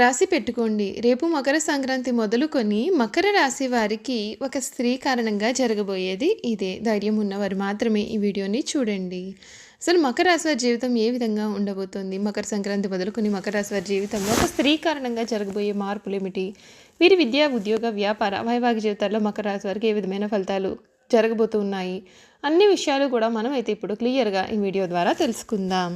రాసి పెట్టుకోండి. రేపు మకర సంక్రాంతి మొదలుకొని మకర రాశి వారికి ఒక స్త్రీ కారణంగా జరగబోయేది ఇదే. ధైర్యం ఉన్నవారు మాత్రమే ఈ వీడియోని చూడండి. అసలు మకర రాశి వారి జీవితం ఏ విధంగా ఉండబోతోంది? మకర సంక్రాంతి మొదలుకొని మకర రాశి వారి జీవితంలో ఒక స్త్రీ కారణంగా జరగబోయే మార్పులు ఏమిటి వీరి విద్యా ఉద్యోగ వ్యాపార వైవాహిక జీవితాల్లో మకర రాశి వారికి ఏ విధమైన ఫలితాలు జరగబోతున్నాయి? అన్ని విషయాలు కూడా మనం అయితే ఇప్పుడు క్లియర్గా ఈ వీడియో ద్వారా తెలుసుకుందాం.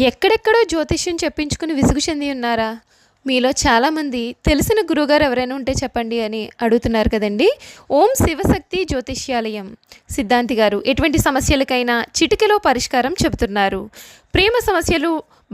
ఎక్కడెక్కడో జ్యోతిష్యం చెప్పించుకుని విసుగు చెంది ఉన్నారా? మీలో చాలామంది తెలిసిన గురువుగారు ఎవరైనా ఉంటే చెప్పండి అని అడుగుతున్నారు కదండి. ఓం శివశక్తి జ్యోతిష్యాలయం. సిద్ధాంతి గారు ఎటువంటి సమస్యలకైనా చిటికెలో పరిష్కారం చెబుతున్నారు. ప్రేమ సమస్యలు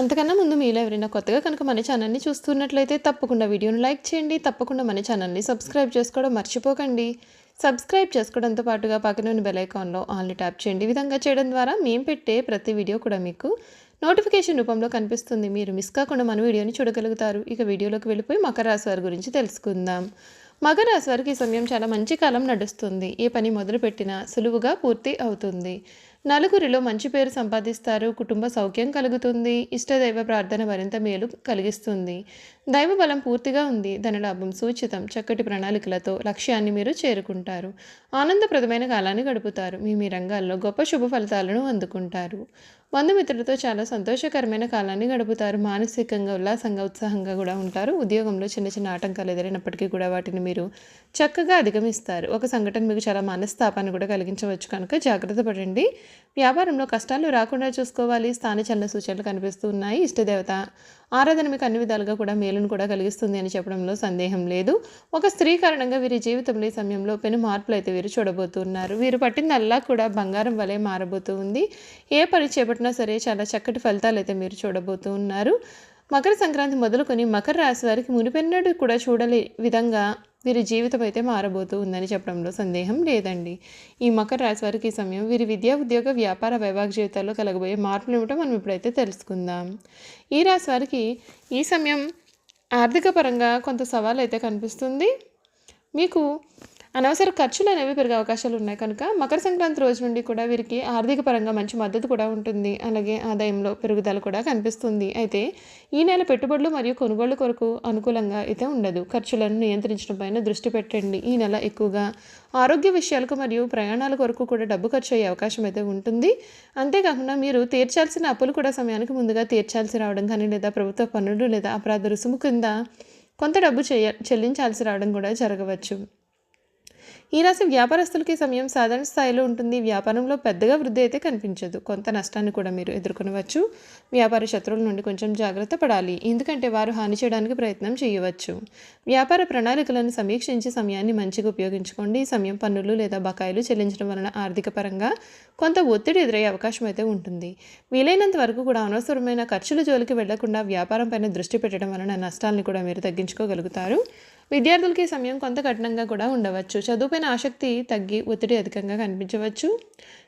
అంతకన్నా ముందు మీలో ఎవరైనా కొత్తగా కనుక మన ఛానల్ని చూస్తున్నట్లయితే తప్పకుండా వీడియోను లైక్ చేయండి. తప్పకుండా మన ఛానల్ని సబ్స్క్రైబ్ చేసుకోవడం మర్చిపోకండి. సబ్స్క్రైబ్ చేసుకోవడంతో పాటుగా పక్కన బెల్ ఐకాన్లో ఆల్ని ట్యాప్ చేయండి. ఈ విధంగా చేయడం ద్వారా మేము పెట్టే ప్రతి వీడియో కూడా మీకు నోటిఫికేషన్ రూపంలో కనిపిస్తుంది. మీరు మిస్ కాకుండా మన వీడియోని చూడగలుగుతారు. ఇక వీడియోలోకి వెళ్ళిపోయి మకర రాశి వారి గురించి తెలుసుకుందాం. మకర రాశి వారికి ఈ సమయం చాలా మంచి కాలం నడుస్తుంది. ఏ పని మొదలుపెట్టినా సులువుగా పూర్తి అవుతుంది. నలుగురిలో మంచి పేరు సంపాదిస్తారు కుటుంబ సౌఖ్యం కలుగుతుంది ఇష్టదైవ ప్రార్థన మరింత మేలు కలిగిస్తుంది. దైవ బలం పూర్తిగా ఉంది ధనలాభం సూచితం చక్కటి ప్రణాళికలతో లక్ష్యాన్ని మీరు చేరుకుంటారు. ఆనందప్రదమైన కాలాన్ని గడుపుతారు మీ మీ రంగాల్లో గొప్ప శుభ ఫలితాలను అందుకుంటారు. బంధుమిత్రులతో చాలా సంతోషకరమైన కాలాన్ని గడుపుతారు. మానసికంగా ఉల్లాసంగా ఉత్సాహంగా కూడా ఉంటారు. ఉద్యోగంలో చిన్న చిన్న ఆటంకాలు ఎదురైనప్పటికీ కూడా వాటిని మీరు చక్కగా అధిగమిస్తారు. ఒక సంఘటన మీకు చాలా మనస్తాపాన్ని కూడా కలిగించవచ్చు. కనుక జాగ్రత్త పడండి. వ్యాపారంలో కష్టాలు రాకుండా చూసుకోవాలి. స్థాన చలన సూచనలు కనిపిస్తూ ఉన్నాయి. ఇష్టదేవత ఆరాధన మీకు అన్ని విధాలుగా కూడా మేలును కూడా కలిగిస్తుంది అని చెప్పడంలో సందేహం లేదు. ఒక స్త్రీ కారణంగా వీరి జీవితంలో ఈ సమయంలో పెను మార్పులు అయితే వీరు చూడబోతున్నారు. వీరు పట్టిందల్లా కూడా బంగారం వలె మారబోతూ ఉంది. ఏ పని చేపట్టినా సరే చాలా చక్కటి ఫలితాలు అయితే మీరు చూడబోతూ ఉన్నారు. మకర సంక్రాంతి మొదలుకొని మకర రాశి వారికి మునిపెన్నడు కూడా చూడలే విధంగా వీరి జీవితం అయితే మారబోతూ ఉందని చెప్పడంలో సందేహం లేదండి. ఈ మకర రాశి వారికి ఈ సమయం వీరి విద్యా ఉద్యోగ వ్యాపార వైవాహిక జీవితాల్లో కలగబోయే మార్పులు ఏమిటో మనం ఇప్పుడైతే తెలుసుకుందాం. ఈ రాశి వారికి ఈ సమయం ఆర్థిక పరంగా కొంత సవాల్ అయితే కనిపిస్తుంది. మీకు అనవసర ఖర్చులు అనేవి పెరిగే అవకాశాలు ఉన్నాయి. కనుక మకర సంక్రాంతి రోజు నుండి కూడా వీరికి ఆర్థిక పరంగా మంచి మద్దతు కూడా ఉంటుంది. అలాగే ఆదాయంలో పెరుగుదల కూడా కనిపిస్తుంది. అయితే ఈ నెల పెట్టుబడులు మరియు కొనుగోళ్ళ కొరకు అనుకూలంగా అయితే ఉండదు. ఖర్చులను నియంత్రించడం పైన దృష్టి పెట్టండి. ఈ నెల ఎక్కువగా ఆరోగ్య విషయాలకు మరియు ప్రయాణాల కొరకు కూడా డబ్బు ఖర్చు అయ్యే అవకాశం అయితే ఉంటుంది. అంతేకాకుండా మీరు తీర్చాల్సిన అప్పులు కూడా సమయానికి ముందుగా తీర్చాల్సి రావడం కానీ లేదా ప్రభుత్వ పన్నులు లేదా అపరాధ రుసుము కింద కొంత డబ్బు చేయ చెల్లించాల్సి రావడం కూడా జరగవచ్చు. ఈ రాశి వ్యాపారస్తులకి సమయం సాధారణ స్థాయిలో ఉంటుంది. వ్యాపారంలో పెద్దగా వృద్ధి అయితే కనిపించదు. కొంత నష్టాన్ని కూడా మీరు ఎదుర్కొనవచ్చు. వ్యాపార శత్రువుల నుండి కొంచెం జాగ్రత్త పడాలి. ఎందుకంటే వారు హాని చేయడానికి ప్రయత్నం చేయవచ్చు. వ్యాపార ప్రణాళికలను సమీక్షించి సమయాన్ని మంచిగా ఉపయోగించుకోండి. సమయం పన్నులు లేదా బకాయిలు చెల్లించడం వలన ఆర్థిక పరంగా కొంత ఒత్తిడి ఎదురయ్యే అవకాశం అయితే ఉంటుంది. వీలైనంత వరకు కూడా అనవసరమైన ఖర్చుల జోలికి వెళ్ళకుండా వ్యాపారం పైన దృష్టి పెట్టడం వలన నష్టాలను కూడా మీరు తగ్గించుకోగలుగుతారు. విద్యార్థులకి సమయం కొంత కఠినంగా కూడా ఉండవచ్చు. చదువుపైన ఆసక్తి తగ్గి ఒత్తిడి అధికంగా కనిపించవచ్చు.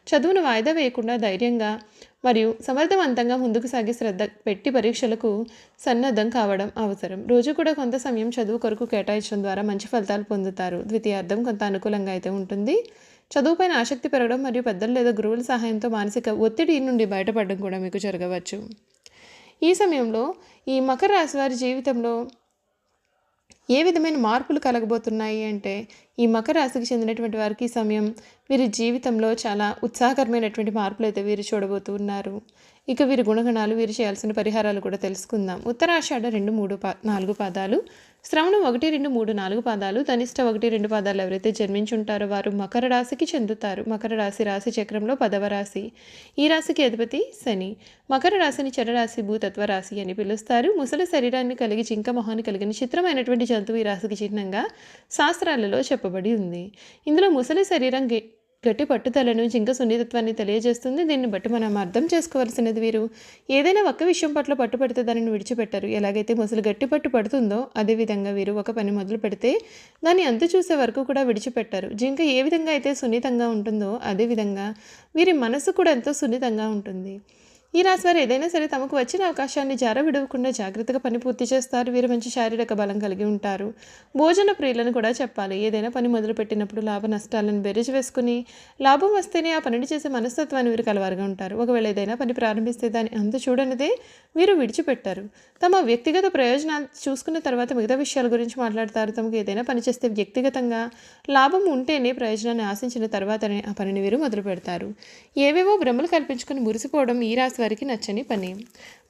చదువును వాయిదా వేయకుండా ధైర్యంగా మరియు సమర్థవంతంగా ముందుకు సాగి శ్రద్ధ పెట్టి పరీక్షలకు సన్నద్ధం కావడం అవసరం. రోజు కూడా కొంత సమయం చదువు కొరకు కేటాయించడం ద్వారా మంచి ఫలితాలు పొందుతారు. ద్వితీయార్థం కొంత అనుకూలంగా అయితే ఉంటుంది. చదువుపైన ఆసక్తి పెరగడం మరియు పెద్దలు లేదా గురువుల సహాయంతో మానసిక ఒత్తిడి నుండి బయటపడడం కూడా మీకు జరగవచ్చు. ఈ సమయంలో ఈ మకర రాశి వారి జీవితంలో ఏ విధమైన మార్పులు కలగబోతున్నాయి అంటే ఈ మకర రాశికి చెందినటువంటి వారికి ఈ సమయం వీరి జీవితంలో చాలా ఉత్సాహకరమైనటువంటి మార్పులు అయితే వీరు చూడబోతున్నారు ఇక వీరి గుణగణాలు వీరు చేయాల్సిన పరిహారాలు కూడా తెలుసుకుందాం. ఉత్తరాషాఢ రెండు మూడు పా నాలుగు పాదాలు. శ్రవణం ఒకటి రెండు మూడు నాలుగు పాదాలు ధనిష్ట ఒకటి రెండు పాదాలు ఎవరైతే జన్మించుంటారో వారు మకర రాశికి చెందుతారు. మకర రాశి రాశి చక్రంలో పదవ రాశి. ఈ రాశికి అధిపతి శని. మకర రాశిని చరరాశి భూతత్వ రాశి అని పిలుస్తారు. ముసలి శరీరాన్ని కలిగి జింక మొహాన్ని కలిగిన చిత్రమైనటువంటి జంతువు ఈ రాశికి చిహ్నంగా శాస్త్రాలలో చెప్పబడి ఉంది. ఇందులో ముసలి శరీరం గే- గట్టి పట్టుదలను జింక సున్నితత్వాన్ని తెలియజేస్తుంది. దీన్ని బట్టి మనం అర్థం చేసుకోవాల్సినది వీరు. ఏదైనా ఒక్క విషయం పట్ల పట్టుపడితే దానిని విడిచిపెట్టారు. ఎలాగైతే మొసలు గట్టి పట్టు పడుతుందో అదేవిధంగా వీరు ఒక పని మొదలు పెడితే దాన్ని అంతు చూసే వరకు కూడా విడిచిపెట్టారు. జింక ఏ విధంగా అయితే సున్నితంగా ఉంటుందో అదేవిధంగా వీరి మనసు కూడా ఎంతో సున్నితంగా ఉంటుంది. ఈ రాశి వారు ఏదైనా సరే తమకు వచ్చిన అవకాశాన్ని జార విడవకుండా జాగ్రత్తగా పని పూర్తి చేస్తారు. వీరు మంచి శారీరక బలం కలిగి ఉంటారు. భోజన ప్రియులను కూడా చెప్పాలి. ఏదైనా పని మొదలుపెట్టినప్పుడు లాభ నష్టాలను బెరిజ్ వేసుకుని లాభం వస్తేనే ఆ పనిని చేసే మనస్తత్వాన్ని వీరు కలవారుగా ఉంటారు. ఒకవేళ ఏదైనా పని ప్రారంభిస్తే దాని అంత చూడనిదే వీరు విడిచిపెట్టారు. తమ వ్యక్తిగత ప్రయోజనాలు చూసుకున్న తర్వాత మిగతా విషయాల గురించి మాట్లాడతారు. తమకు ఏదైనా పని చేస్తే వ్యక్తిగతంగా లాభం ఉంటేనే ప్రయోజనాన్ని ఆశించిన తర్వాతనే ఆ పనిని వీరు మొదలు పెడతారు ఏవేవో భ్రమలు కల్పించుకొని మురిసిపోవడం ఈ రాశి వారికి నచ్చని పని.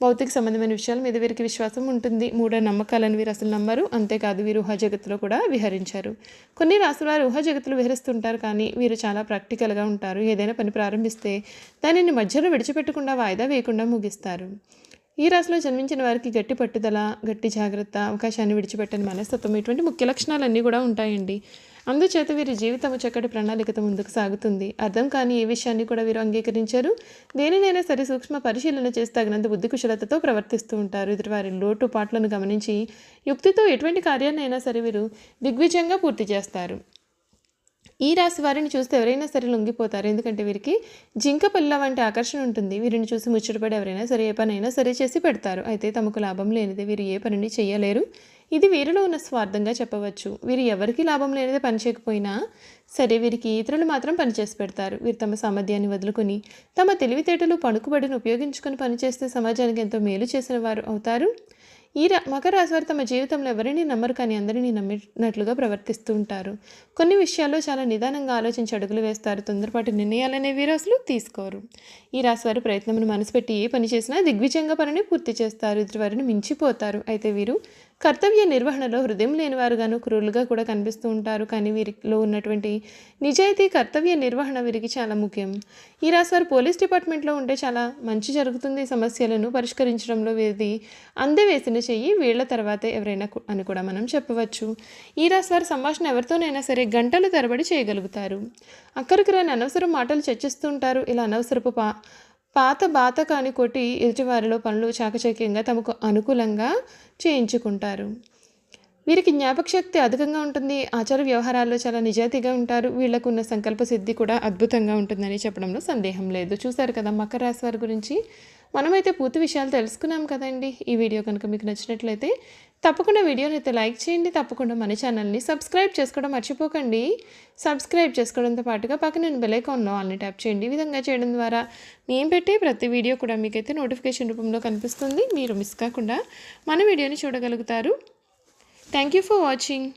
భౌతిక సంబంధమైన విషయాల మీద వీరికి విశ్వాసం ఉంటుంది. మూఢ నమ్మకాలను వీరు అసలు నమ్మరు. అంతేకాదు వీరు ఊహా జగత్తులో కూడా విహరించారు. కొన్ని రాసుల వారు ఊహా జగత్తులు విహరిస్తుంటారు కానీ వీరు చాలా ప్రాక్టికల్గా ఉంటారు. ఏదైనా పని ప్రారంభిస్తే దానిని మధ్యలో విడిచిపెట్టకుండా వాయిదా వేయకుండా ముగిస్తారు. ఈ రాశిలో జన్మించిన వారికి గట్టి పట్టుదల గట్టి జాగ్రత్త అవకాశాన్ని విడిచిపెట్టని మనస్తత్వం ఇటువంటి ముఖ్య లక్షణాలన్నీ కూడా ఉంటాయండి. అందుచేత వీరి జీవితము చక్కటి ప్రణాళికతో ముందుకు సాగుతుంది. అర్థం కాని ఏ విషయాన్ని కూడా వీరు అంగీకరించారు. దేనినైనా సరే సూక్ష్మ పరిశీలన చేసి తగినంత బుద్ధి కుశలతతో ప్రవర్తిస్తూ ఉంటారు. ఎదుటి వారి లోటు గమనించి యుక్తితో ఎటువంటి కార్యాన్నైనా సరే వీరు దిగ్విజయంగా పూర్తి చేస్తారు. ఈ రాశి వారిని చూస్తే ఎవరైనా సరే లొంగిపోతారు. ఎందుకంటే వీరికి జింక పిల్ల వంటి ఆకర్షణ ఉంటుంది. వీరిని చూసి ముచ్చటపడి ఎవరైనా సరే ఏ పనైనా సరే చేసి పెడతారు. అయితే తమకు లాభం లేనిదే వీరు ఏ పనిని చేయలేరు. ఇది వీరిలో ఉన్న స్వార్థంగా చెప్పవచ్చు. వీరు ఎవరికి లాభం లేనిదే పని చేయకపోయినా సరే వీరికి ఇతరులు మాత్రం పనిచేసి పెడతారు. వీరు తమ సామర్థ్యాన్ని వదులుకొని తమ తెలివితేటలు పణుకుబడిని ఉపయోగించుకొని పనిచేస్తే సమాజానికి ఎంతో మేలు చేసిన వారు అవుతారు. ఈ రా మకర రాశి వారు తమ జీవితంలో ఎవరిని నమ్మరు కానీ అందరినీ నమ్మినట్లుగా ప్రవర్తిస్తూ ఉంటారు. కొన్ని విషయాల్లో చాలా నిదానంగా ఆలోచించి అడుగులు వేస్తారు. తొందరపాటు నిర్ణయాలనే వీరు అసలు తీసుకోరు. ఈ రాశి వారు ప్రయత్నమును మనసు పెట్టి ఏ పని చేసినా దిగ్విజయంగా పనిని పూర్తి చేస్తారు. ఎదుటి వారిని మించిపోతారు. అయితే వీరు కర్తవ్య నిర్వహణలో హృదయం లేనివారుగాను క్రూరులుగా కూడా కనిపిస్తూ ఉంటారు. కానీ వీరిలో ఉన్నటువంటి నిజాయితీ కర్తవ్య నిర్వహణ వీరికి చాలా ముఖ్యం. ఈ రాశివారు పోలీస్ డిపార్ట్మెంట్లో ఉంటే చాలా మంచి జరుగుతుంది. సమస్యలను పరిష్కరించడంలో వీరిది అందవేసిన చెయ్యి వీళ్ళ తర్వాతే ఎవరైనా అని కూడా మనం చెప్పవచ్చు. ఈ రాశివారు సంభాషణ ఎవరితోనైనా సరే గంటలు తరబడి చేయగలుగుతారు. అక్కడికి రాని అనవసరం మాటలు చర్చిస్తుంటారు ఇలా అనవసరపు పా పాత బాత కాని కొట్టి ఎదుటివారిలో పనులు చాకచక్యంగా తమకు అనుకూలంగా చేయించుకుంటారు. వీరికి జ్ఞాపకశక్తి అధికంగా ఉంటుంది. ఆచార వ్యవహారాల్లో చాలా నిజాయితీగా ఉంటారు. వీళ్ళకు ఉన్న సంకల్ప సిద్ధి కూడా అద్భుతంగా ఉంటుందని చెప్పడంలో సందేహం లేదు. చూశారు కదా మకర రాశి వారి గురించి? మనమైతే పూర్తి విషయాలు తెలుసుకున్నాం కదండి. ఈ వీడియో కనుక మీకు నచ్చినట్లయితే తప్పకుండా వీడియోని అయితే లైక్ చేయండి. తప్పకుండా మన ఛానల్ని సబ్స్క్రైబ్ చేసుకోవడం మర్చిపోకండి. సబ్స్క్రైబ్ చేసుకోవడంతో పాటుగా పక్కన నేను ఐకాన్లో ఆల్ని ట్యాప్ చేయండి. ఈ విధంగా చేయడం ద్వారా మేము పెట్టే ప్రతి వీడియో కూడా మీకైతే నోటిఫికేషన్ రూపంలో కనిపిస్తుంది. మీరు మిస్ కాకుండా మన వీడియోని చూడగలుగుతారు. Thank you for watching.